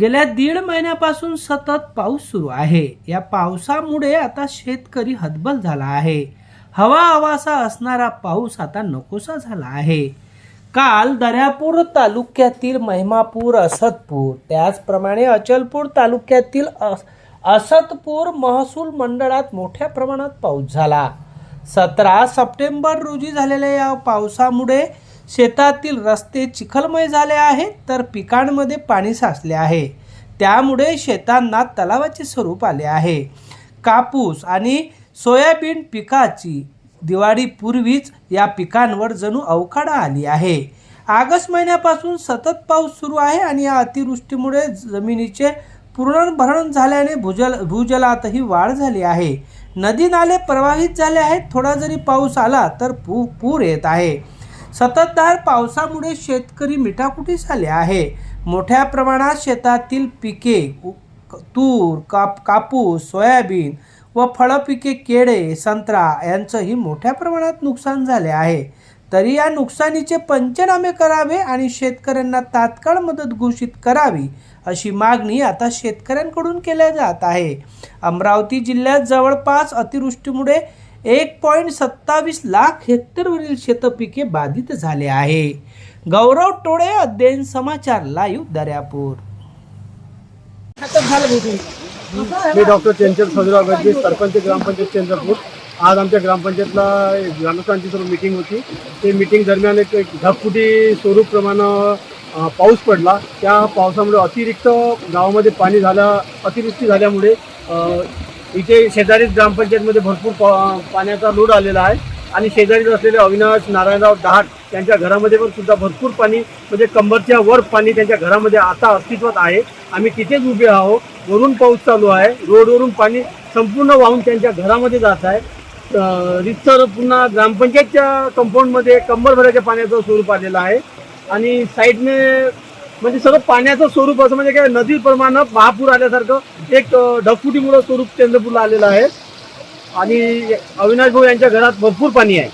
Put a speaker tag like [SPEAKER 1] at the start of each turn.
[SPEAKER 1] गेल्या दीड महिन्यापासून सतत पाऊस सुरू आहे. या पावसामुळे आता शेतकरी हतबल झाला आहे. हवा हवासा असणारा पाऊस आता नकोसा झाला आहे. काल दर्यापूर तालुक्यातील महिमापूर असतपूर त्याचप्रमाणे अचलपूर तालुक्यातील अस- असतपूर महसूल मंडळात मोठ्या प्रमाणात पाऊस झाला. सतरा सप्टेंबर रोजी झालेल्या या पावसामुळे शेतातील रस्ते चिखलमय झाले आहेत तर पिकांमध्ये पाणी साचले आहे. त्यामुळे शेतांना तलावाचे स्वरूप आले आहे. कापूस आणि सोयाबीन पिकाची दिवाळीपूर्वीच या पिकांवर जणू अवकाडा आली आहे. ऑगस्ट महिन्यापासून सतत पाऊस सुरू आहे आणि या अतिवृष्टीमुळे जमिनीचे पुनर्भरण झाल्याने भूजल भूजलातही वाढ झाली आहे. नदी नाले प्रवाहित झाले आहेत थोडा जरी पाऊस आला तर पू पूर येत आहे. सततधार पावसामुळे शेतकरी मिठाकुटीस आले आहे. मोठ्या प्रमाणात शेतातील पिके तूर काप कापूस सोयाबीन व फळपिके केळे संत्रा यांचंही मोठ्या प्रमाणात नुकसान झाले आहे. तरी या नुकसानीचे पंचनामे करावे आणि शेतकऱ्यांना तात्काळ मदत घोषित करावी अशी मागणी आता शेतकऱ्यांकडून केल्या जात आहे. अमरावती जिल्ह्यात जवळपास अतिवृष्टीमुळे एक पॉईंट सत्तावीस लाख हेक्टरवरील शेतपिके बाधित झाले आहे. गौरव टोळे अध्ययन समाचार लाईव्ह दर्यापूर.
[SPEAKER 2] मी डॉक्टर चंचल सरपंच ग्रामपंचायत चंद्रपूर. आज आमच्या ग्रामपंचायतला ग्रामस्थांची सर्व मिटिंग होती. ते मिटिंग दरम्यान एक ढगफुटी स्वरूपप्रमाणे अं, पाऊस पडला. त्या पावसामुळे अतिरिक्त गावामध्ये पाणी झाल्या अतिवृष्टी झाल्यामुळे इथे शेजारीच ग्रामपंचायतमध्ये भरपूर पा पाण्याचा लोड आलेला आहे. आणि शेजारीच असलेले अविनाश नारायणराव डहाट त्यांच्या घरामध्ये पण सुद्धा भरपूर पाणी म्हणजे कंबरच्या वर पाणी त्यांच्या घरामध्ये आता अस्तित्वात आहे. आम्ही तिथेच उभे आहोत. वरून पाऊस चालू आहे. रोडवरून पाणी संपूर्ण वाहून त्यांच्या घरामध्ये जात आहे. रितसर पुन्हा ग्रामपंचायतच्या कंपाऊंडमध्ये कंबरभऱ्याच्या पाण्याचं स्वरूप आलेलं आहे. आणि साईडने म्हणजे सगळं पाण्याचं स्वरूप असं म्हणजे काय नदीप्रमाणे महापूर आल्यासारखं एक अं, ढगफुटीमुळं स्वरूप चंद्रपूरला आलेलं आहे. आणि अविनाश भाऊ यांच्या घरात भरपूर पाणी आहे.